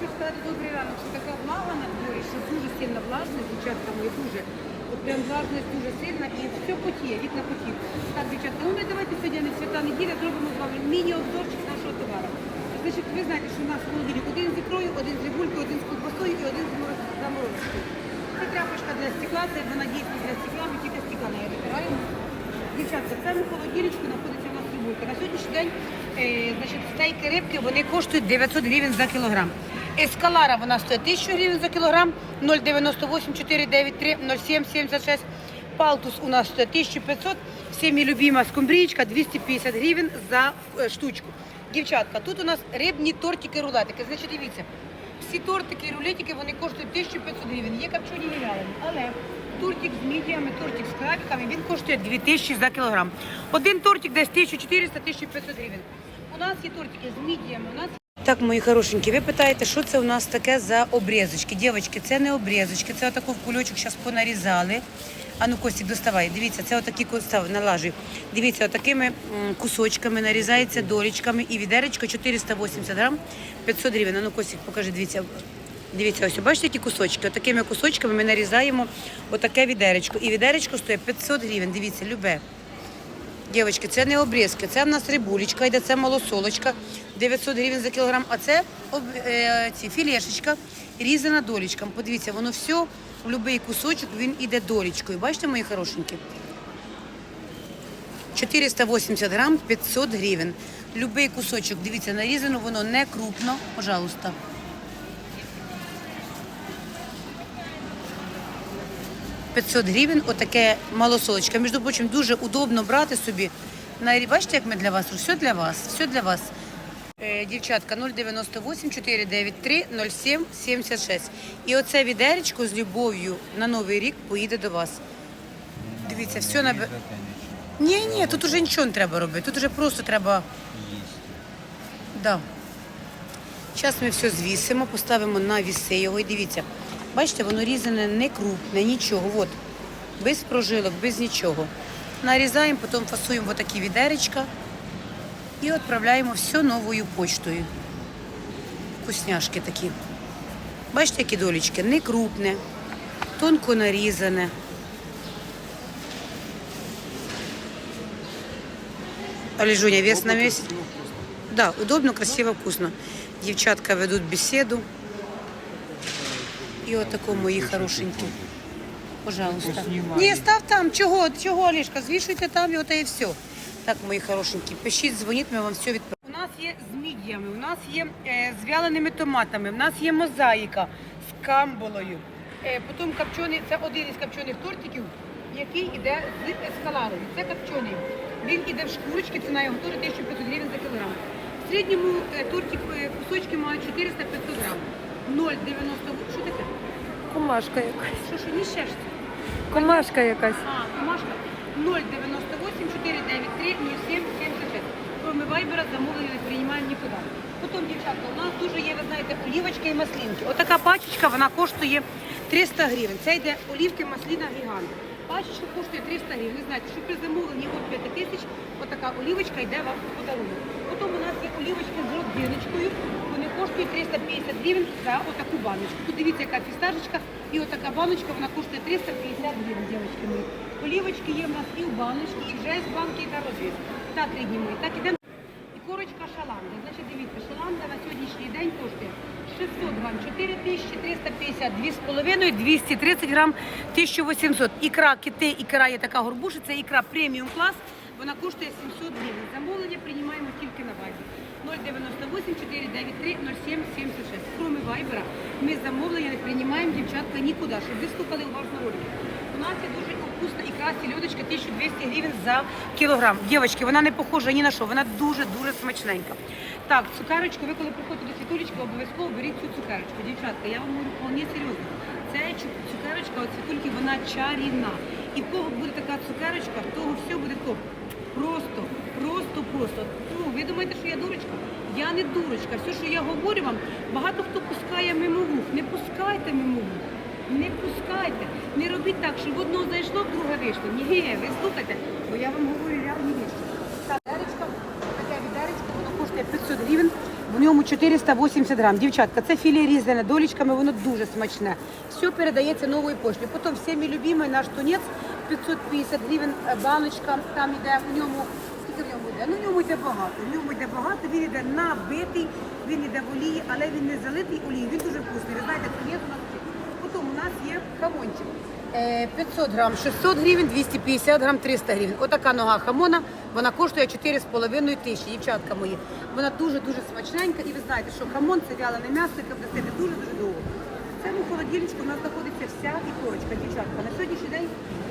хочу сказати добрий ранок, що така влага на дворі, що дуже сильна влажність, дівчатка мої, дуже. От прям влажність дуже сильна і все потіє, вікна потіє. Так, дівчатка, ну ми давайте сьогодні не свята неділя, зробимо з вами міні-обзорчик нашого товару. Значить, ви знаєте, що у нас холодильник один з ікрою, один з рибулькою, один з колбасою і один з мороз- заморозкою. Це тряпочка для стекла, це вона дійсно для стекла, ми тільки стекла нею витираємо. Дівчатка, в цьому холодильничку знаходиться у нас рибулька. На сьогоднішній день е, значить, стейки рибки вони коштують 900 гривень за кілограм. Ескалара вона стоїть 1000 гривень за кілограм, 098 493 07 76. Палтус у нас стоїть 1500, всіми любима скумбрічка 250 гривень за е, штучку. Дівчатка, тут у нас рибні тортики, рулетики. Значить, дивіться, всі тортики і рулетики вони коштують 1500 гривень. Є копчені і але тортик з мідіями, тортик з крабиками, він коштує 2000 за кілограм. Один тортик десь 1400-1500 гривень. У нас є тортики з мідіями, у нас так, мої хорошенькі, ви питаєте, що це у нас таке за обрізочки? Дівчатки, це не обрізочки, це отаку в кульочок зараз понарізали. А ну, Костік, доставай. Дивіться, це отакі кустав, налажуй. Дивіться, отакими кусочками нарізається долечками і відеречко 480 грам, 500 гривень. А ну, Костік, покажи, дивіться. Дивіться, ось бачите, які кусочки. Отакими кусочками ми нарізаємо отаке відеречко. І відеречко стоїть 500 гривень. Дивіться, любе. Дівчатки, це не обрізки, це в нас рибулечка, йде це малосолочка, 900 гривень за кілограм, а це е, ці, філешечка, різана долічком. Подивіться, воно все, в будь-який кусочок, він іде долічкою. Бачите, мої хорошенькі? 480 грам, 500 гривень. Любий кусочок, дивіться, нарізано воно не крупно, пожалуйста. – 500 гривень, отаке малосолочка. Між прочим, дуже удобно брати собі. Бачите, як ми для вас? Все для вас, все для вас. Е, дівчатка 098 493 07 76. І оце відеречко з любов'ю на Новий рік поїде до вас. Дивіться, все на... Ні, ні, тут уже нічого не треба робити. Тут уже просто треба. Да. Зараз ми все звісимо, поставимо на віси його і дивіться. Бачите, воно різане не крупне, нічого. От. Без прожилок, без нічого. Нарізаємо, потім фасуємо такі відеречка і відправляємо все новою почтою. Вкусняшки такі. Бачите, які долічки? Не крупне, тонко нарізане. Олежуня, вес на весь? Да, удобно, красиво, вкусно. Дівчатка ведуть бесіду. І отако мої хорошенькі. Пожалуйста. Ні, став там. Чого? Чого, Олешка? Звішуйте там його та і все. Так, мої хорошенькі, пишіть, дзвоніть, ми вам все відправимо. У нас є з мідіями, у нас є е, з вяленими томатами, у нас є мозаїка з камболою. Е, потім копчений, це один із копчених тортиків, який йде з ескаларою. Це копчений. Він іде в шкурочки, ціна його теж 1500 гривень за кілограм. В середньому е, тортик е, кусочки мають 400-500 грам. 0,90. Що таке? Комашка якась. Що, що, не ще ж? Комашка якась. А, Машка, 098 493 07 Кроме вайбера замовлення не приймаємо нікуди. Потім, дівчатка, у нас дуже є, ви знаєте, олівочки і маслинки. Отака пачечка, вона коштує 300 гривень. Це йде олівки масліна гігант. Пачечка коштує 300 гривень. Ви знаєте, що при замовленні від 5 тисяч отака олівочка йде вам в подарунок. Потім у нас є олівочки з родзиночкою. Коштують 350 гривень за отаку баночку. Тут дивіться, яка фістажечка. І отака баночка, вона коштує 350 гривень, дівчатки мої. Олівочки є в нас і в баночці, і вже з банки, на розвіз. Так, рідні мої. Так, ідемо. І корочка шаланда. Значить, дивіться, шаланда на сьогоднішній день коштує 600 грам, 4350, 2,5, 230 грам, 1800. Ікра кити, ікра є така горбуша, це ікра преміум клас, вона коштує 700 гривень. Замовлення приймаємо тільки на вайбі. 098 493 07 76. Кроме вайбера, ми замовлення не приймаємо дівчатка нікуди, щоб ви слухали уважно ролик. У нас є дуже вкусна ікра сільодочка 1200 гривень за кілограм. Дівчатки, вона не похожа ні на що, вона дуже-дуже смачненька. Так, цукерочку, ви коли приходите до світулечки, обов'язково беріть цю цукерочку. Дівчатка, я вам говорю вполне серйозно. Це цукерочка от світульки, вона чарівна. І в кого буде така цукерочка, в того все буде топ. Просто, просто, просто. Ви думаєте, що я дурочка? Я не дурочка. Все, що я говорю вам, багато хто пускає мимо вух. Не пускайте мимо вух. Не пускайте. Не робіть так, щоб в одного зайшло, друге вийшло. Ні, ви слухайте, бо я вам говорю реальні речі. Та відеречка, таке відеречко, воно коштує 500 гривень. в ньому 480 грам. Дівчатка, це філе різане долічками, воно дуже смачне. Все передається новою поштою. Потім всіми любимий наш тунець 550 гривень е, баночка. Там йде в ньому. Йде? Ну в ньому йде багато. В ньому йде багато, він йде набитий, він йде в олії, але він не залитий олією, він дуже вкусний. Ви знаєте, тунець у нас. Потім у нас є хамончик. Е, 500 грам 600 гривень, 250 грам 300 гривень. Отака нога хамона, вона коштує 4,5 тисячі, дівчатка мої. Вона дуже-дуже смачненька. І ви знаєте, що хамон це вялене м'ясо, яке буде дуже-дуже довго. В цьому холодильничку у нас знаходиться вся ікорочка, дівчатка. На сьогоднішній день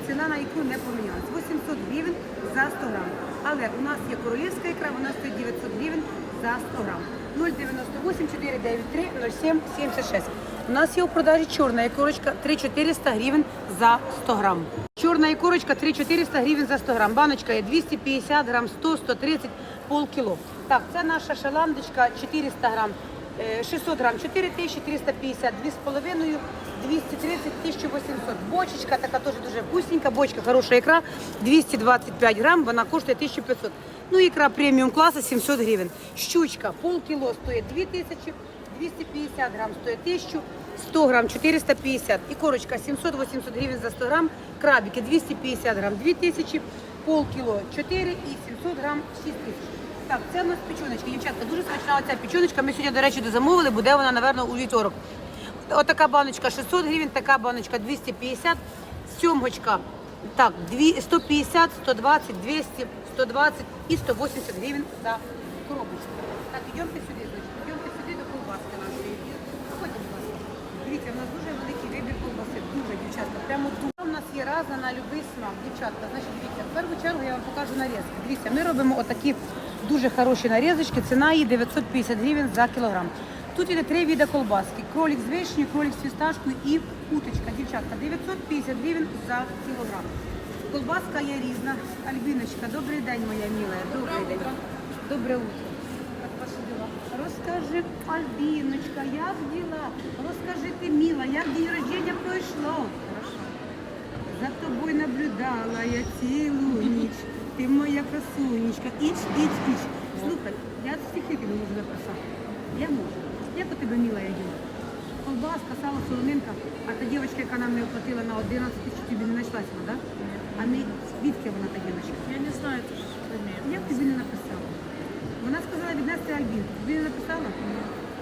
ціна на ікру не помінялась. 800 гривень за 100 грам. Але у нас є королівська ікра, вона стоїть 900 гривень за 100 грам. 098 493 07 76. У нас є у продажі чорна ікорочка 3400 гривень за 100 грам. Чорна ікорочка 3400 гривень за 100 грам. Баночка є 250 грам, 100, 130, полкіло. Так, це наша шаландочка 400 грам. Е, 600 грам 4350, 2,5, 230, 1800. Бочечка така теж дуже вкусненька, бочка хороша ікра, 225 грам, вона коштує 1500. Ну, ікра преміум класу 700 гривень. Щучка полкіло стоїть 2000, 250 грам стоїть 1000, 100 грам 450. І корочка 700-800 гривень за 100 грам. Крабики 250 грам 2000, полкіло 4 і 700 грам 6 тисяч. Так, це у нас печоночка. Дівчатка, дуже смачна оця печоночка. Ми сьогодні, до речі, замовили, буде вона, напевно, у вівторок. Отака баночка 600 гривень, така баночка 250, сьомгочка, так, 150, 120, 200, 120 і 180 гривень за коробочку. Так, йдемте сюди, значить, йдемте сюди до колбаски нашої. Ласка. Дивіться, в нас дуже великий вибір колбаси, дуже, дівчатка, прямо тут. У нас є разна на будь-який смак, дівчатка. Значить, дивіться, в першу чергу я вам покажу нарізки. Дивіться, ми робимо отакі дуже хороші нарізочки, ціна її 950 гривень за кілограм. Тут іде три види колбаски. Кролик з вишнею, кролик з фісташкою і уточка. Дівчатка, 950 гривень за кілограм. Колбаска є різна. Альбіночка, добрий день, моя мила. Добрий день. Добре утро. Як ваші діла? Розкажи, Альбіночка, як діла? Розкажи ти, мила, як день рождення пройшло? Хорошо. За тобою наблюдала я цілу ніч. Ти моя красунечка. Іч, іч, іч. Слухай, я стихи тобі можу записати. Я можу. Як у тебе мила я їла? Колбаска, сало, солонинка. А та дівчинка, яка нам не оплатила на 11 тисяч, тобі не знайшлася, вона, так? А не звідки вона та дівчинка? Я не знаю, это же Я б тобі не написала. Вона сказала віднести Альбін. Тобі не написала?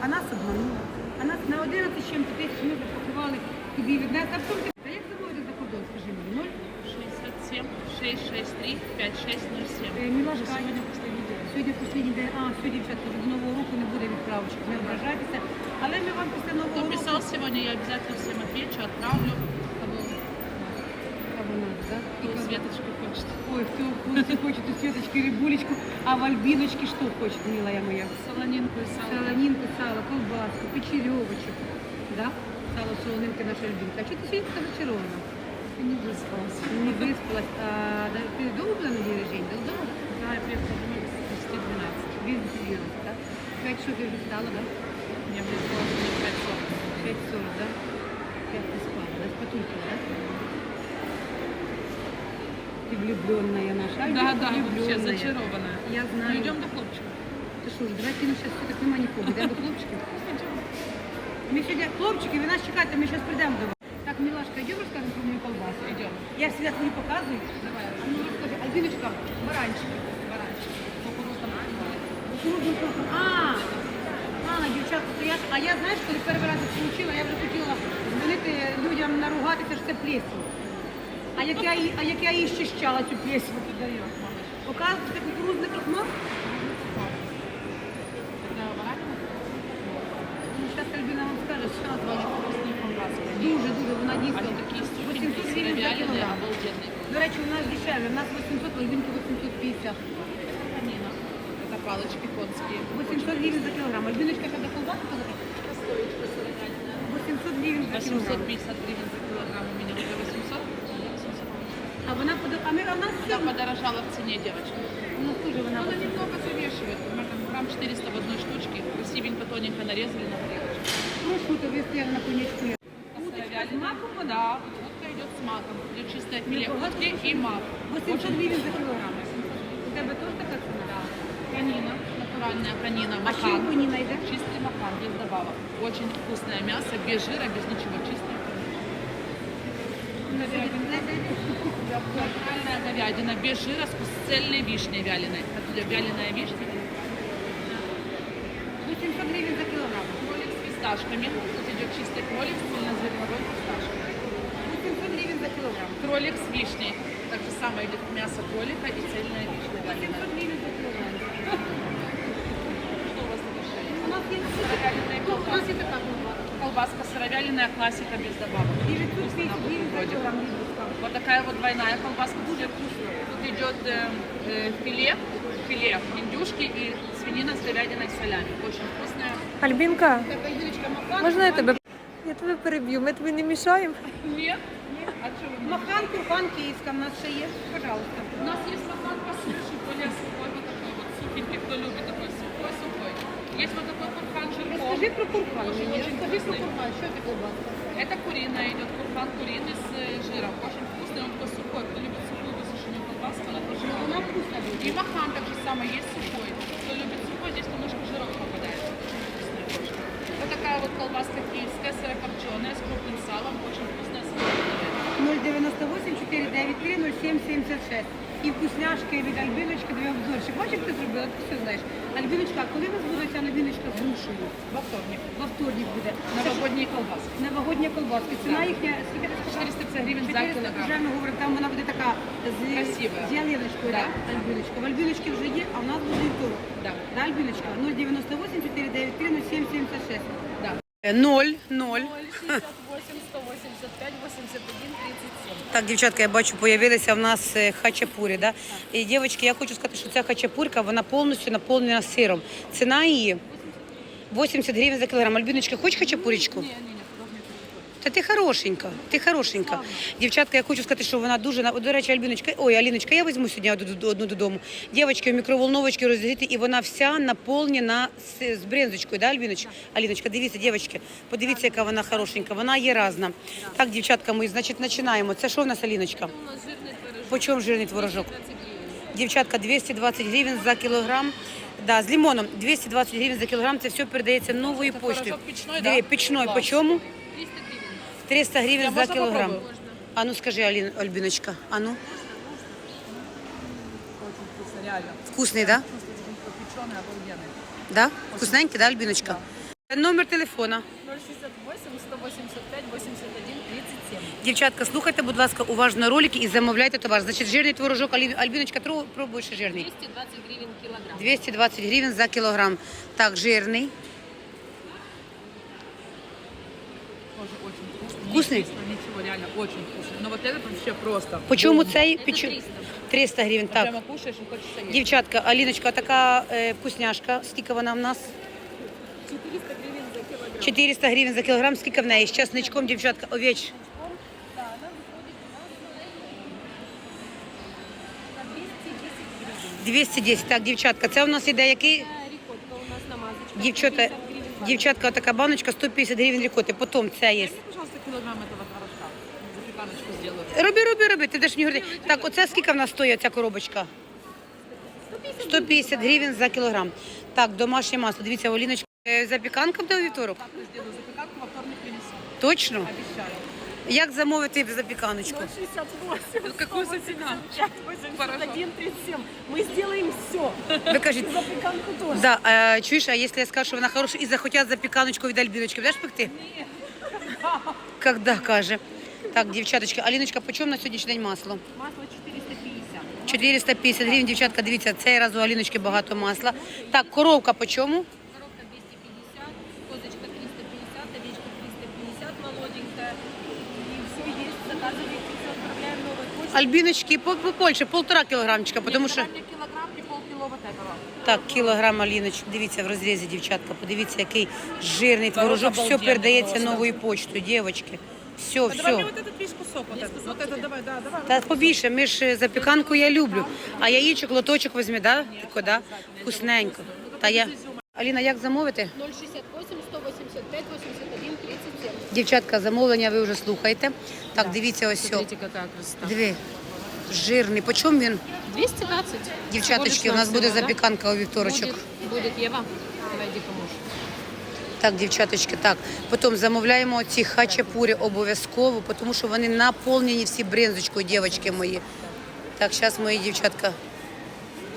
А нас обманула. А нас на 11 чим-то тисяч ми запакували тобі віднести. А потім ти, а як замовити за кордон, скажи мені? Ноль? 67 663 5607. Е, Мілашка, Уже сегодня последний день. Сьогодні останній день, а сьогодні дівчатка, вже до нового року не буде відправочок, не ображайтеся. Але ми вам після нового Кто року... писал сегодня, я обязательно всем отвечу, отправлю. Кого Кого надо, да? І кто кого- Светочку хочет. Ой, кто, кто хочет у Светочки рыбулечку, а в Альбиночке что хочет, милая моя? Солонинку и сало. Солонинку, сало, колбаску, печеревочек. Да? Сало, солонинка наша Альбинка. А что ты сегодня так зачарована? Я не выспалась. Не выспалась. А, да, ты долго была на день рождения? Дол- Долго? Да, я приехала домой без 10-12. Без 12, да? Пять часов я уже встала, да? Мне выспалась не 5 Пять сорок, да? Пять ты спала, да? С Патулькой, да? Ты влюбленная наша. Да, Альбинка да, вообще влюбленная. зачарованная. Я Ну, знаю. идем до хлопчика. Ти що ж, давайте ну зараз все так нема нікого. Йдемо до хлопчиків. Ми сьогодні, хлопчики, ви нас чекайте, ми зараз прийдемо до вас. Так, Мілашка, йдемо розкажемо про мою колбасу. Идем. Я всегда тобі показую. Давай. А ну розкажи, Альбіночка, баранчики. А, а, дівчатка, то я, ж- а я, знаєш, коли перший раз це отримала, я вже хотіла дзвонити людям наругатися, що це плесень. А як я, її- а як я її щищала, цю плесень. Дает, мамочка. Показується це кукурудзне крахмал. Когда баранина, Ну, зараз Альбіна вам скаже, що назвала. вкусные колбаски. Дуже, дуже, вона дійсно. Они такие 800 ступенькие, гривень за сыровяленые, кілограм. обалденные. До речі, у нас дешевле, у нас 800, у Альбінки 850. Палочки конские. 800 гривень за кілограм. Альбіночка, коли колбаску казала? 800 гривень за кілограм. 850 гривен за килограмм у меня уже 800. 800. А вона подо... а ми, а нас все, Она подорожала в цене, девочка. у нас теж вона Она немного завешивает. Примерно грамм 400 в одной штучке. Красивенько, тоненько нарезали на тарелочку. Ну, що то на конячку. Уточка з маком вона? Да, утка идет с маком. Идет чистое филе утки и мак. 800 гривень за кілограм. У тебе теж така ціна? Конина на натуральная конина, А махан. чим коніна йде? Чистый махан, без добавок. Очень вкусное мясо, без жира, без ничего, чистое. Натуральная говядина, без жира, с цельной вишней вяленой. Оттуда вяленая вишня. 800 гривень за кілограм. Кролик с фисташками. Тут идет чистый кролик с цельнозерновой фисташкой. 800 гривень за кілограм. Кролик с вишней. Так же самое идет мясо кролика и цельная вишня 800 вяленая. гривень за кілограм. Что у вас тут еще есть? У нас є Сыровяленая Ну, у нас колбаска. є така колбаска. Колбаска сыровяленая классика без добавок. 930 гривень за кілограм. Лідочка. Вот такая вот двойная колбаска будет. Тут идет э, э, филе, филе индюшки и свинина с говядиной солями. Очень вкусная. Альбінка, Така Юлечка Махан. можна я тебе? Я тебе переб'ю, ми тобі не мішаємо. Нет? А что вы? Махан, курхан київська в нас ще є. Пожалуйста. У нас есть кто любит такой сухой-сухой. Есть вот такой курхан жирком. Розкажи про курхан Очень, очень Розкажи про курхан. Що це колбаска? Это куриная идет, курхан куриный с жиром. Очень вкусный, он такой сухой. Кто любит сухую высушенную колбаску, она тоже Вона вкусная. вкусна И махан так же самое, есть сухой. Кто любит сухой, здесь немножко жирок попадает. Вкусная. Вот такая вот колбаска киевская, сырокопченая, с крупным салом, очень вкусная, с малиновой. 098 493 0776. І вкусняшки від Альбіночки, дві обзорчик. Бачиш, ти зробила, ти все знаєш. Альбіночка, а коли у нас буде ця Альбіночка з грушею? Во вторник. Во вторник буде. Новогодние колбаски. Новогодня колбаска. Ціна їхня, скільки ти сказала? 450 гривень за 400, кілограм. Вже ми говоримо, там вона буде така з, Красива. з ялиночкою, Да. да. Альбіночка. В Альбіночки вже є, а в нас буде вівторок. Да. Да, Альбіночка? 098 493 0776. Да. 0, 0. 68, 185, 81, 37. Так, дівчатка, я бачу, появилися в нас е, хачапурі. Да? І дівчатки, я хочу сказати, що ця хачапурка, вона повністю наповнена сиром. Ціна її 80 гривень за кілограм. Альбіночка, хочеш хачапурічку? Ні, ні. Та ти хорошенька, ти хорошенька. Дівчатка, я хочу сказати, що вона дуже на- до речі, Альбіночка. Ой, Аліночка, я візьму сьогодні одну, додому. Дівчатки в мікроволновочці розігріти, і вона вся наповнена з, брензочкою, да, Альбіночка? Аліночка, дивіться, дівчатки, подивіться, яка вона хорошенька. Вона є разна. Так, дівчатка, ми, значить, починаємо. Це що в нас, Аліночка? По чому жирний творожок? 20 гривен. Дівчатка, 220 гривень за кілограм. Да, з лимоном 220 гривень за кілограм. Це все передається новою поштою. пічний, да? Клас. По чому? 300 гривен. 300 гривень за кілограм. А ну скажи, Алін, Альбіночка, а ну, вкусний, да? Печеный, обалденный. Да? Вкусненький, да, Альбіночка? Номер телефона. 068, 185, 81, 37. Дівчатка, слухайте, будь ласка, уважно ролики і замовляйте товар. Значить, жирний творожок, Алі- Альбіночка, тру- пробуй ще жирний. 220 гривен килограмм. 220 гривень за кілограм. Так, жирний. Тоже очень вкусный. Вкусный? Не кисло, Ничего, реально, очень вкусный. Но вот этот вообще просто. По чому бомба. цей? Это Печу- 300. 300 гривень, так. Прямо кушаешь и хочется есть. Дівчатка, Аліночка, така е, вкусняшка. Скільки вона в нас? 400 гривен за килограмм. 400 гривень за кілограм. Скільки в неї? З часничком, дівчатка, овеч. Да, она выходит у нас на 210 гривен. 210. Так, дівчатка, це у нас іде який? Рикотка у нас намазочка. Дівчата, 150 гривен баночка. дівчатка, така баночка 150 гривень рікоти. Потім це є. Пожалуйста, килограмм этого творожка. Запеканочку сделаю. Роби, роби, роби. Ти даш мені говорити. Так, оце скільки в нас стоїть ця коробочка? 150 гривень за кілограм. Так, домашнє масло. Дивіться, Оліночка, е, запіканка буде у вівторок? Завтра сделаю запеканку, во вторник принесу. Точно? Обещаю. Як замовити запіканочку? 68, Какой за цена? 81, 37. Мы сделаем все. Ви кажете, Запеканку тоже. да, а, чуєш, а якщо я скажу, що вона хороша і захотять запіканочку від Альбіночки, будеш пекти? Ні. Когда, каже. Так, дівчаточки, Аліночка, по чому на сьогоднішній день масло? Масло 450. 450 гривень, дівчатка, дивіться, цей раз у Аліночки багато масла. Так, коровка по чому? Коробка 250, козочка 350, овечка 350, молоденькая. И все есть. Заказывайте, все отправляем новой почтой. Альбіночки по, по Польщі, полтора кілограмчика, тому що... Килограмм и полкило вот этого. Так, кілограм Аліночки, дивіться в розрізі, дівчатка, подивіться, який жирний Творог творожок, все обалденний передається просто. новою почтою, дівчатки. Все, А давай мне все. вот этот весь кусок. Вот этот. Вот это давай, да, давай. Та побільше, ми ж е, запіканку я люблю. А яєчок, лоточок візьми, да? Тако, да? Вкусненько. Та я... Аліна, як замовити? 068, 185, 81, 37. Дівчатка, замовлення ви вже слухаєте. Так, дивіться ось. сьо. какая красота. Диви, жирний. По чому він? 220. Дівчаточки, у нас буде запіканка у вівторочок. Будет, будет Ева. Давай, иди. Так, дівчаточки, так. Потім замовляємо ці хачапурі обов'язково, тому що вони наповнені всі бринзочкою, дівчатки мої. Так, зараз мої дівчатка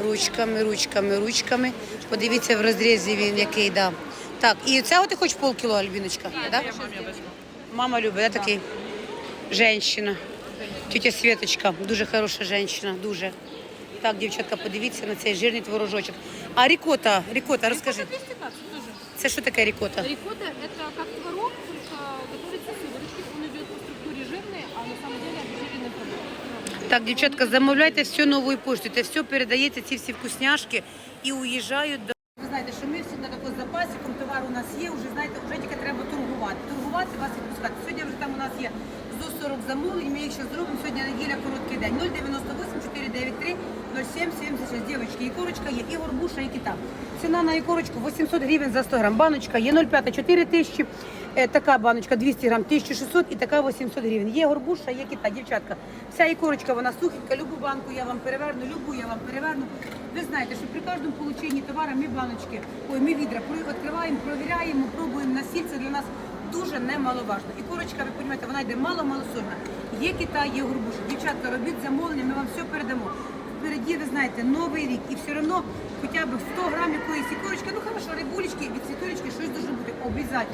ручками, ручками, ручками. Подивіться в розрізі він який, да. Так, і цього ти хочеш полкіло, Альбіночка? Да? Мама любить, да, такий? Женщина. Тетя Світочка, дуже хороша жінка, дуже. Так, дівчатка, подивіться на цей жирний творожочок. А рікота, рікота, розкажи. 220 тоже. Це що таке рікота? Рикотта это как творог, только готовится с сыворотки. Он идет по структуре жирный, а на самом деле обезжиренный продукт. Так, дівчатка, замовляйте все новою поштою. Це все передається, ці всі вкусняшки і уїжджають до. Ви знаєте, що ми всі на такому запасиком, товар у нас є, вже знаєте, вже тільки треба торгувати. Торгувати вас відпускати. Сьогодні вже там у нас є зо 40 замовлень, ми їх ще зробимо. Сьогодні неділя, короткий день. 098 493 0776. Дівчатки, ікорочка є, і горбуша, і кита. Ціна на ікорочку 800 гривень за 100 грам. Баночка є 0,5 4 тисячі. Е, Така баночка 200 грам 1600 і така 800 гривень. Є горбуша, є кита, дівчатка. Вся ікорочка, вона сухенька, любу банку я вам переверну, любу я вам переверну. Ви знаєте, що при кожному полученні товару ми баночки, ой, ми відра відкриваємо, провіряємо, пробуємо на сіль. Це для нас дуже немаловажно. І корочка, ви розумієте, вона йде мало-мало сольна. Є кита, є горбуша. Дівчатка, робіть замовлення, ми вам все передамо. Впереді, ви знаєте, новий рік, і все одно хоча б 100 грам якоїсь ікорочки, ну хорошо, рибулечки, від світулечки щось дуже бути, обов'язково.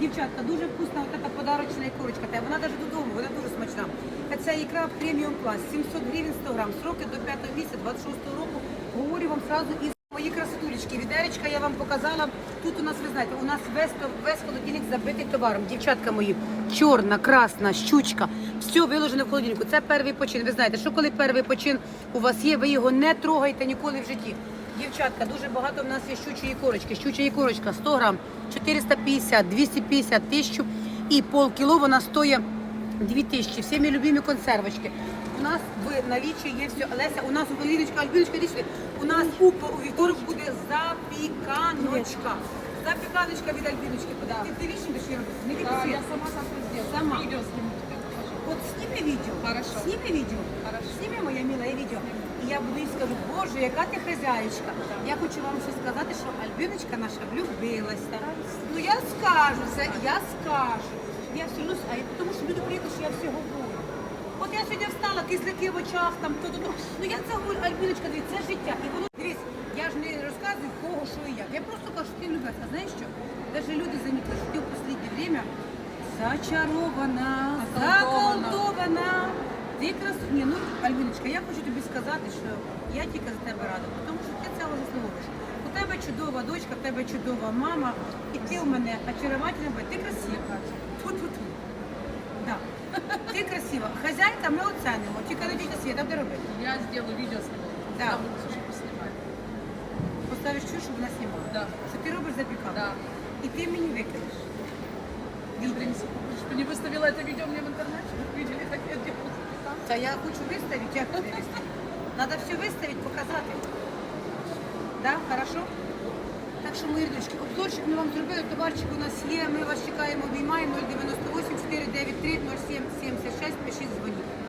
Дівчатка, дуже вкусна от така подарочна ікорочка, та вона навіть додому, вона дуже смачна. Ця ікра преміум клас, 700 гривень 100 грам, сроки до 5 місяця 26 року. Говорю вам сразу із красотулечки. Відеречка я вам показала. Тут у нас, ви знаєте, у нас весь, весь холодильник забитий товаром. Дівчатка мої, чорна, красна, щучка, все виложено в холодильнику. Це перший почин. Ви знаєте, що коли перший почин у вас є, ви його не трогаєте ніколи в житті. Дівчатка, дуже багато в нас є щучої корочки. Щуча корочка 100 грам, 450, 250, 1000 і полкіло вона стоїть 2000. Всі мої любимі консервочки. У нас в наліччі є все. Олеся, у нас у Альбіночка, Альбіночка, іди. У нас у, у вівторок буде запіканочка. Запіканочка від Альбіночки. Да. Ти, ти вічно будеш її робити? Не Да, я сама завтра сделаю. Сама. Видео сниму тебе покажу. Вот сними видео. Хорошо. Сними видео. Хорошо. Сними, моя милая, видео. І я буду їй скажу, боже, яка ти хазяїчка. Я хочу вам ще сказати, що Альбіночка наша влюбилася. Ну я скажу це, я скажу. Я все одно, а я- тому що люди приїхали, що я все говорю. Я сьогодні встала, кисляки в очах, там то, то, то. Ну я це говорю, Альбіночка, дивіться, це життя. І воно дивись, я ж не розказую кого, що і як. Я просто кажу, що ти любиш. А знаєш що? Навіть люди замітили, що ти в останнє время зачарована, заколдована. Ти красу... Ні, ну, Альбіночка, я хочу тобі сказати, що я тільки за тебе рада, тому що ти цього заслуговуєш. У тебе чудова дочка, в тебе чудова мама, і ти у мене очаровательна, ти красива. Ти красива. Хазяйка ми оцінимо. Тільки не дітя світа, де робити. Я сделаю видео сниму. Да. Я буду слушай, поснимаю. Поставиш чую, щоб вона знімала. Да. Що ти робиш запіканку. Да. І ти мені викинеш. Я принесу. Что не выставила это видео мне в интернете? Видели, как я делаю? Та я хочу виставити, як тобі виставити? Треба все виставити, показати. Да, хорошо? Так що, мої рідочки, обзорчик ми вам зробили, товарчик у нас є, ми вас чекаємо, обіймаємо 098 493 07 76, пишіть, дзвоніть.